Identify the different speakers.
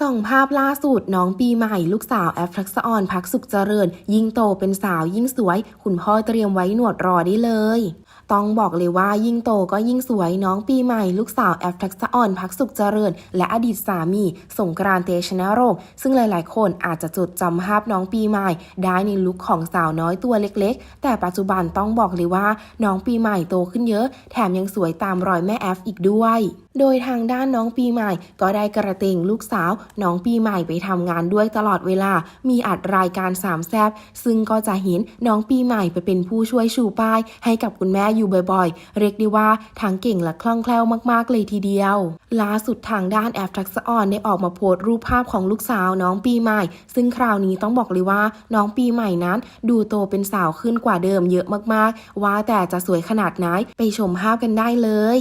Speaker 1: ส่องภาพล่าสุดน้องปีใหม่ลูกสาวแอฟทักษออนพักสุขเจริญ ยิ่งโตเป็นสาวยิ่งสวย คุณพ่อเตรียมไว้หนวดรอได้เลย ต้องบอกเลยว่ายิ่งโตก็ยิ่งสวยน้องปีใหม่ลูกสาวแอฟทักษออนพักสุขเจริญ และอดีตสามี สงกรานเตชะนรงค์ซึ่งหลายๆ คนอาจจะจดจำภาพน้องปีใหม่ ได้ในลุคของสาวน้อยตัวเล็กๆ แต่ปัจจุบันต้องบอกเลยว่าน้องปีใหม่โตขึ้นเยอะ แถมยังสวยตามรอยแม่แอฟอีกด้วย โดยทางด้านน้องปีใหม่ก็ได้กระเตงลูกสาว น้องปีใหม่ไปทำงานด้วยตลอดเวลา มีอัดรายการสามแซบซึ่งก็จะเห็นน้องปีใหม่ไปเป็นผู้ช่วยชูป้าย ให้กับคุณแม่อยู่บ่อยๆ เรียกได้ว่าทั้งเก่งและคล่องแคล่วมากๆเลยทีเดียวล่าสุดทางด้านแอฟทักษออนได้ออกมาโพสต์รูปภาพของลูกสาวน้องปีใหม่ ซึ่งคราวนี้ต้องบอกเลยว่าน้องปีใหม่นั้น ดูโตเป็นสาวขึ้นกว่าเดิมเยอะมากๆ ว่าแต่จะสวยขนาดไหนไปชมภาพกันได้เลย